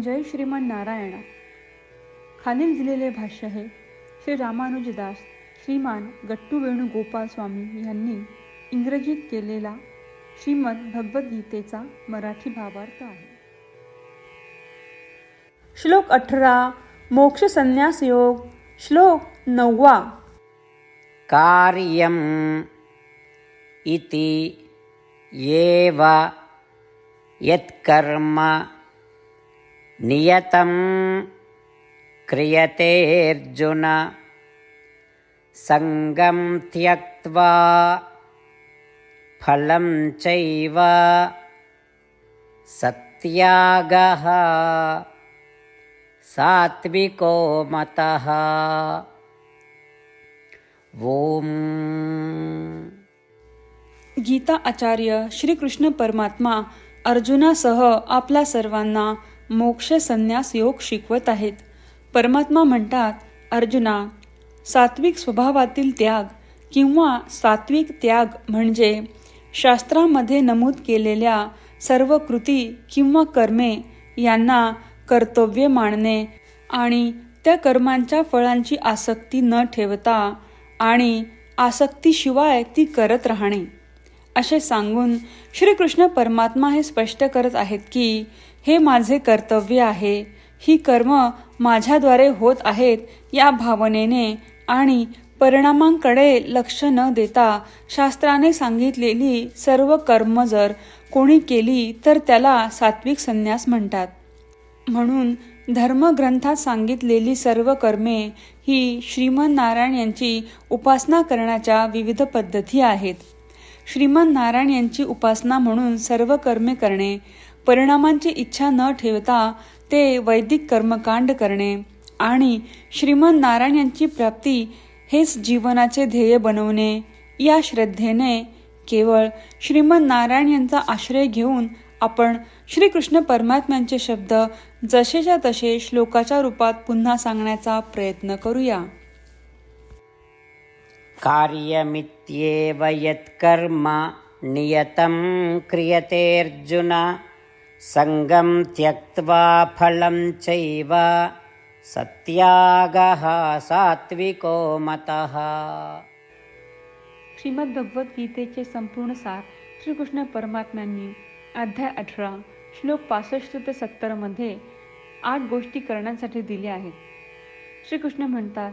जय श्रीमन नारायणा. खालील दिलेले भाष्य हे श्री रामानुजदास श्रीमान गट्टू वेणुगोपाल स्वामी यांनी इंग्रजीत केलेला श्रीमद भगवद्गीतेचा मराठी भावार्थ आहे. श्लोक अठरा मोक्ष संन्यास योग. श्लोक नववा. कार्यम इति एव यत्कर्म नियतं क्रियतेऽर्जुन। सङ्गं त्यक्त्वा फलं चैव सत्यागः। सात्विको मतः। ॐ। गीता आचार्य श्रीकृष्ण परमात्मा अर्जुनासह आपल्या सर्वांना मोक्ष संन्यास योग शिकवत आहेत. परमात्मा म्हणतात अर्जुना सात्विक स्वभावातील त्याग किंवा सात्विक त्याग म्हणजे शास्त्रामध्ये नमूद केलेल्या सर्व कृती किंवा कर्मे यांना कर्तव्य मानणे आणि त्या कर्मांच्या फळांची आसक्ती न ठेवता आणि आसक्तीशिवाय ती करत राहणे. असे सांगून श्रीकृष्ण परमात्मा हे स्पष्ट करत आहेत की हे माझे कर्तव्य आहे. ही कर्म माझ्याद्वारे होत आहेत या भावनेने आणि परिणामांकडे लक्ष न देता शास्त्राने सांगितलेली सर्व कर्म जर कोणी केली तर त्याला सात्विक संन्यास म्हणतात. म्हणून धर्मग्रंथात सांगितलेली सर्व कर्मे ही श्रीमन नारायण यांची उपासना करण्याच्या विविध पद्धती आहेत. श्रीमन नारायण यांची उपासना म्हणून सर्व कर्मे करणे परिणामांची इच्छा न ठेवता ते वैदिक कर्मकांड करणे आणि श्रीमन नारायण यांची प्राप्ती हेच जीवनाचे ध्येय बनवणे या श्रद्धेने केवळ श्रीमन नारायण यांचा आश्रय घेऊन आपण श्रीकृष्ण परमात्म्यांचे शब्द जसेच्या तसे श्लोकाच्या रूपात पुन्हा सांगण्याचा प्रयत्न करूया. कार्यमित्येव यत्कर्म नियतं क्रियतेऽर्जुन। सङ्गं त्यक्त्वा फलं चैव। सत्यागः सात्विको मतः। श्रीमद्भगवद्गीतेचे संपूर्ण सार श्रीकृष्ण परमात्म्यांनी अध्याय अठरा श्लोक पासष्ट ते सत्तरमध्ये आठ गोष्टी करण्यासाठी दिल्या आहेत. श्रीकृष्ण म्हणतात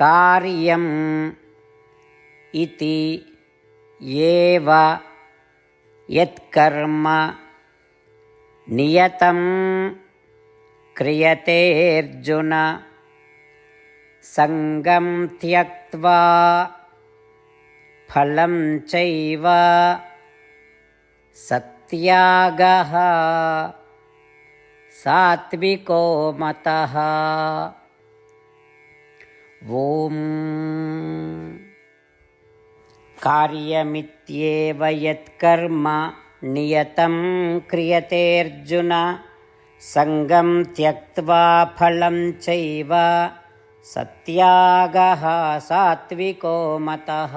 कार्यम् इति एव यत्कर्म नियतं क्रियतेऽर्जुन सङ्गं त्यक्त्वा फलं चैव सत्यागः। सात्विको मतः ॐ कार्यमित्येव यत्कर्म नियतं क्रियतेऽर्जुन सङ्गं त्यक्त्वा फलं चैव सत्यागः सात्विको मतः